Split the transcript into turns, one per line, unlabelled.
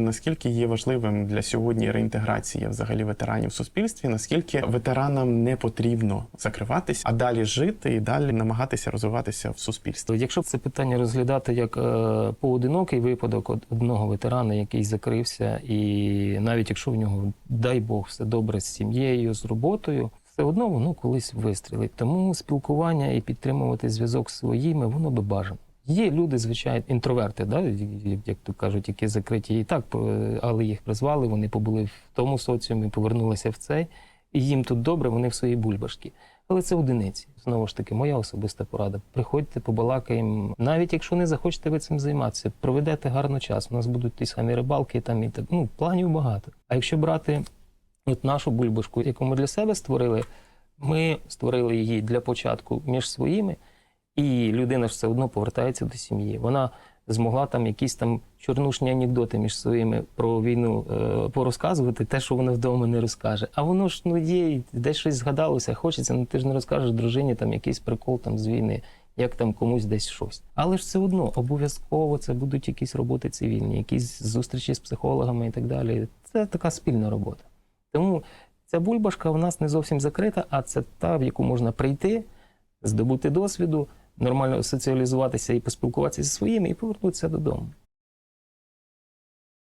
Наскільки є важливим для сьогодні реінтеграція взагалі ветеранів в суспільстві? Наскільки ветеранам не потрібно закриватись, а далі жити і далі намагатися розвиватися в суспільстві?
Якщо це питання розглядати як е, поодинокий випадок одного ветерана, який закрився, і навіть якщо в нього, дай Бог, все добре з сім'єю, з роботою, все одно воно колись вистрілить. Тому спілкування і підтримувати зв'язок з своїми, воно би бажано. Є люди, звичайно, інтроверти, да, як- то кажуть, які закриті і так, е, але їх призвали, вони побули в тому соціумі, повернулися в цей, і їм тут добре, вони в своїй бульбашки. Але це одиниці. Знову ж таки, моя особиста порада. Приходьте, побалакаємо. Навіть якщо не захочете ви цим займатися, проведете гарно час. У нас будуть ті самі рибалки, там і так. Ну, планів багато. А якщо брати от нашу бульбашку, яку ми для себе створили, ми створили її для початку між своїми, і людина ж все одно повертається до сім'ї. Вона змогла там якісь там чорнушні анекдоти між своїми про війну е, порозказувати, те, що вона вдома не розкаже. А воно ж ну є, десь щось згадалося, хочеться, ну ти ж не розкажеш дружині там якийсь прикол там з війни, як там комусь десь щось. Але ж все одно обов'язково це будуть якісь роботи цивільні, якісь зустрічі з психологами і так далі. Це така спільна робота. Тому ця бульбашка в нас не зовсім закрита, а це та, в яку можна прийти, здобути досвіду, нормально соціалізуватися і поспілкуватися зі своїми, і повернутися додому.